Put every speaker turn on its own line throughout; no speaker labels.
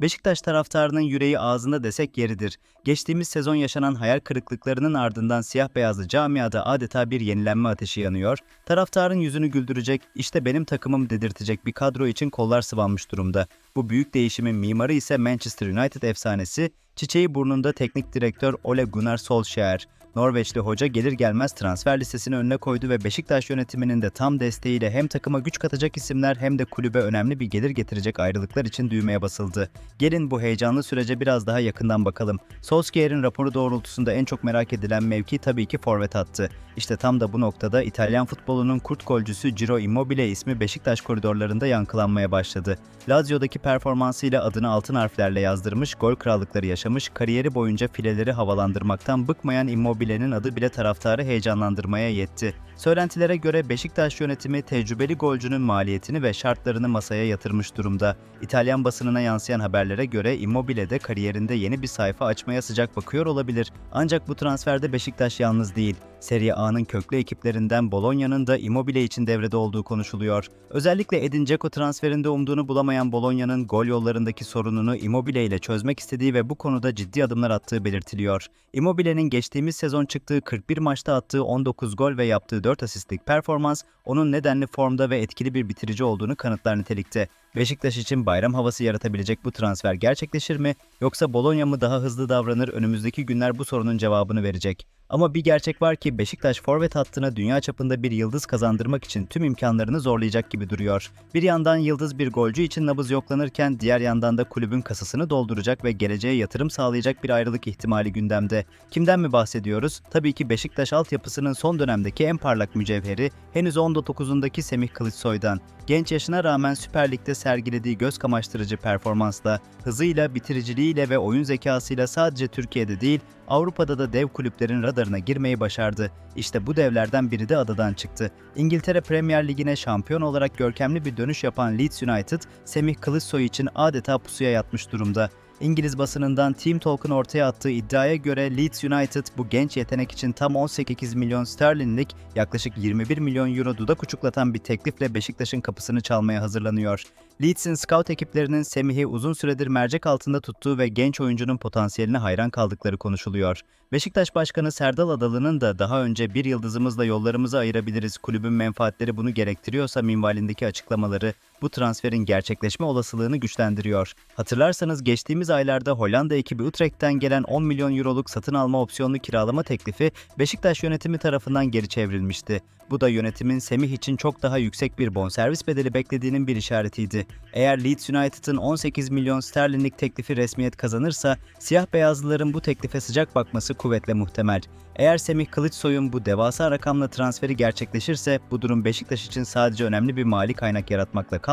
Beşiktaş taraftarının yüreği ağzında desek yeridir. Geçtiğimiz sezon yaşanan hayal kırıklıklarının ardından siyah beyazlı camiada adeta bir yenilenme ateşi yanıyor. Taraftarın yüzünü güldürecek, işte benim takımım dedirtecek bir kadro için kollar sıvanmış durumda. Bu büyük değişimin mimarı ise Manchester United efsanesi, çiçeği burnunda teknik direktör Ole Gunnar Solskjaer. Norveçli hoca gelir gelmez transfer listesini önüne koydu ve Beşiktaş yönetiminin de tam desteğiyle hem takıma güç katacak isimler hem de kulübe önemli bir gelir getirecek ayrılıklar için düğmeye basıldı. Gelin bu heyecanlı sürece biraz daha yakından bakalım. Solskjaer'in raporu doğrultusunda en çok merak edilen mevki tabii ki forvet hattı. İşte tam da bu noktada İtalyan futbolunun kurt golcüsü Ciro Immobile ismi Beşiktaş koridorlarında yankılanmaya başladı. Lazio'daki performansıyla adını altın harflerle yazdırmış, gol krallıkları yaşamış, kariyeri boyunca fileleri havalandırmaktan bıkmayan Immobile'nin adı bile taraftarı heyecanlandırmaya yetti. Söylentilere göre Beşiktaş yönetimi tecrübeli golcünün maliyetini ve şartlarını masaya yatırmış durumda. İtalyan basınına yansıyan haberlere göre Immobile de kariyerinde yeni bir sayfa açmaya sıcak bakıyor olabilir. Ancak bu transferde Beşiktaş yalnız değil. Serie A'nın köklü ekiplerinden Bologna'nın da Immobile için devrede olduğu konuşuluyor. Özellikle Edin Dzeko transferinde umduğunu bulamayan Bologna'nın gol yollarındaki sorununu Immobile ile çözmek istediği ve bu konuda ciddi adımlar attığı belirtiliyor. Immobile'nin geçtiğimiz sezon çıktığı 41 maçta attığı 19 gol ve yaptığı 4 asistlik performans onun nedenli formda ve etkili bir bitirici olduğunu kanıtlar nitelikte. Beşiktaş için bayram havası yaratabilecek bu transfer gerçekleşir mi yoksa Bologna mı daha hızlı davranır önümüzdeki günler bu sorunun cevabını verecek. Ama bir gerçek var ki Beşiktaş forvet hattına dünya çapında bir yıldız kazandırmak için tüm imkanlarını zorlayacak gibi duruyor. Bir yandan yıldız bir golcü için nabız yoklanırken diğer yandan da kulübün kasasını dolduracak ve geleceğe yatırım sağlayacak bir ayrılık ihtimali gündemde. Kimden mi bahsediyoruz? Tabii ki Beşiktaş altyapısının son dönemdeki en parlak mücevheri henüz 19'undaki Semih Kılıçsoy'dan. Genç yaşına rağmen Süper Lig'de sergilediği göz kamaştırıcı performansla, hızıyla, bitiriciliğiyle ve oyun zekasıyla sadece Türkiye'de değil, Avrupa'da da dev kulüplerin radarına girmeyi başardı. İşte bu devlerden biri de adadan çıktı. İngiltere Premier Ligi'ne şampiyon olarak görkemli bir dönüş yapan Leeds United, Semih Kılıçsoy için adeta pusuya yatmış durumda. İngiliz basınından Team Talk'un ortaya attığı iddiaya göre Leeds United bu genç yetenek için tam 18 milyon sterlinlik yaklaşık 21 milyon euro dudak uçuklatan bir teklifle Beşiktaş'ın kapısını çalmaya hazırlanıyor. Leeds'in scout ekiplerinin Semih'i uzun süredir mercek altında tuttuğu ve genç oyuncunun potansiyeline hayran kaldıkları konuşuluyor. Beşiktaş Başkanı Serdal Adalı'nın da daha önce bir yıldızımızla yollarımızı ayırabiliriz, kulübün menfaatleri bunu gerektiriyorsa minvalindeki açıklamaları bu transferin gerçekleşme olasılığını güçlendiriyor. Hatırlarsanız geçtiğimiz aylarda Hollanda ekibi Utrecht'ten gelen 10 milyon euroluk satın alma opsiyonlu kiralama teklifi Beşiktaş yönetimi tarafından geri çevrilmişti. Bu da yönetimin Semih için çok daha yüksek bir bonservis bedeli beklediğinin bir işaretiydi. Eğer Leeds United'ın 18 milyon sterlinlik teklifi resmiyet kazanırsa, siyah beyazlıların bu teklife sıcak bakması kuvvetle muhtemel. Eğer Semih Kılıçsoy'un bu devasa rakamla transferi gerçekleşirse bu durum Beşiktaş için sadece önemli bir mali kaynak yaratmakla kalmayacak,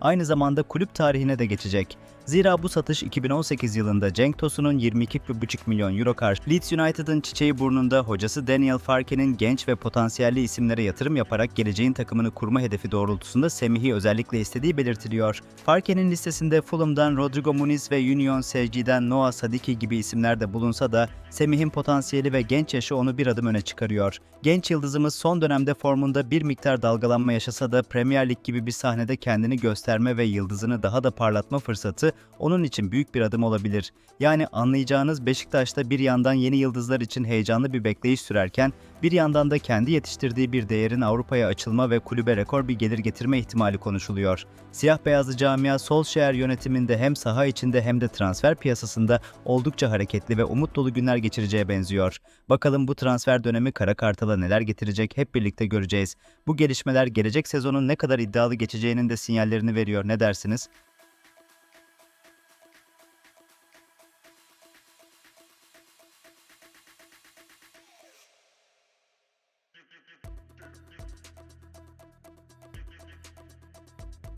aynı zamanda kulüp tarihine de geçecek. Zira bu satış 2018 yılında Cenk Tosun'un 22,5 milyon euro karşı Leeds United'ın çiçeği burnunda hocası Daniel Farke'nin genç ve potansiyelli isimlere yatırım yaparak geleceğin takımını kurma hedefi doğrultusunda Semih'i özellikle istediği belirtiliyor. Farke'nin listesinde Fulham'dan Rodrigo Muniz ve Union SC'den Noah Sadiki gibi isimler de bulunsa da Semih'in potansiyeli ve genç yaşı onu bir adım öne çıkarıyor. Genç yıldızımız son dönemde formunda bir miktar dalgalanma yaşasa da Premier Lig gibi bir sahnede kendini gösterme ve yıldızını daha da parlatma fırsatı onun için büyük bir adım olabilir. Yani anlayacağınız Beşiktaş'ta bir yandan yeni yıldızlar için heyecanlı bir bekleyiş sürerken bir yandan da kendi yetiştirdiği bir değerin Avrupa'ya açılma ve kulübe rekor bir gelir getirme ihtimali konuşuluyor. Siyah beyazlı camia Solskjaer yönetiminde hem saha içinde hem de transfer piyasasında oldukça hareketli ve umut dolu günler geçireceğe benziyor. Bakalım bu transfer dönemi Kara Kartal'a neler getirecek hep birlikte göreceğiz. Bu gelişmeler gelecek sezonun ne kadar iddialı geçeceğinin de sinyallerini veriyor ne dersiniz?